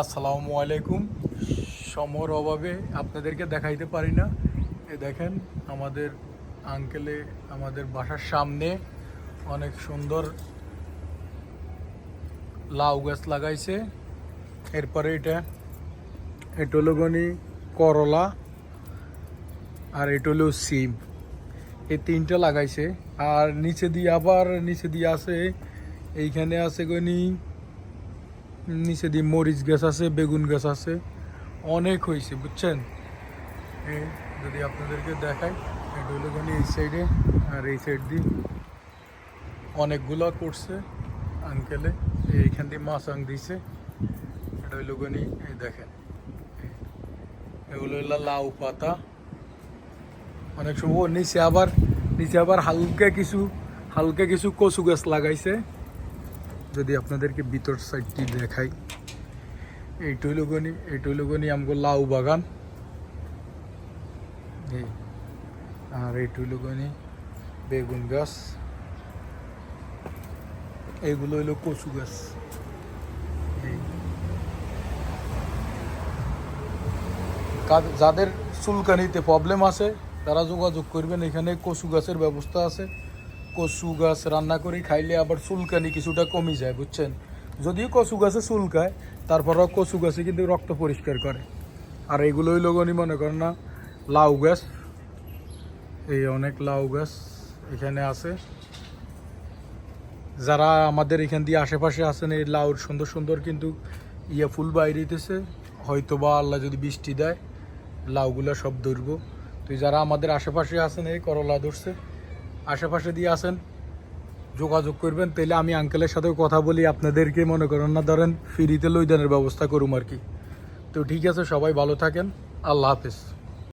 আসসালামু আলাইকুম। সমর অভাবে আপনাদেরকে দেখাইতে পারি না। এ দেখেন, আমাদের আঙ্কেলে আমাদের বাসার সামনে অনেক সুন্দর লাউ গাছ লাগাইছে। এরপরে এটা এটা হলো করলা আর এটা হলো সিম। এই তিনটা লাগাইছে। আর নিচে দিয়ে আবার নিচে দিয়ে আছে, এইখানে আছে গনি নিচে দিয়ে মরিচ গাছ আছে, বেগুন গাছ আছে, অনেক হয়েছে, বুঝছেন? যদি আপনাদেরকে দেখাই এটা হলো গনি এই সাইডে আর এই সাইড দিয়ে অনেকগুলো করছে আঙ্কেলে এইখান দিয়ে মাছ আং দিছে। এটা হইল গনি, এই দেখেন। এগুলো হলো লাউ পাতা। অনেক সময় নিচে আবার নিচে আবার হালকা কিছু হালকা কিছু কচু গাছ লাগাইছে। যদি আপনাদেরকে ভিতর সাইডটি দেখাই, এইটা হইল গনি, এইটা হইল গনি আমগো লাউ বাগান। আর এইটা হইল গনি বেগুন গাছ। এইগুলো হইল কচু গাছ। যাদের চুলকানিতে প্রবলেম আছে, তারা যোগাযোগ করবেন, এখানে কচু গাছের ব্যবস্থা আছে। কচু গাছ রান্না করে, খাইলে আবার চুলকানি কিছুটা কমে যায়, বুঝছেন? যদিও কচু গাছে চুলকায়, তারপরেও কচু গাছে কিন্তু রক্ত পরিষ্কার করে। আর এগুলোই লগনি মনে করেন না, লাউ গাছ, এই অনেক লাউ গাছ এখানে আছে। যারা আমাদের এখান দিয়ে আশেপাশে আছেন, এই লাউর সুন্দর সুন্দর কিন্তু ইয়া ফুল বাইরেতেছে হয়তো বা আল্লাহ যদি বৃষ্টি দেয়, লাউগুলা সব ধরব। তো যারা আমাদের আশেপাশে আছেন, এই করলা ধরছে আশেপাশে দিয়ে আসেন, যোগাযোগ করবেন। তাহলে আমি আঙ্কেলের সাথেও কথা বলি, আপনাদেরকে মনে করেন না, ধরেন ফ্রিতে লইদানের ব্যবস্থা করুম আর কি। তো ঠিক আছে, সবাই ভালো থাকেন। আল্লাহ হাফেজ।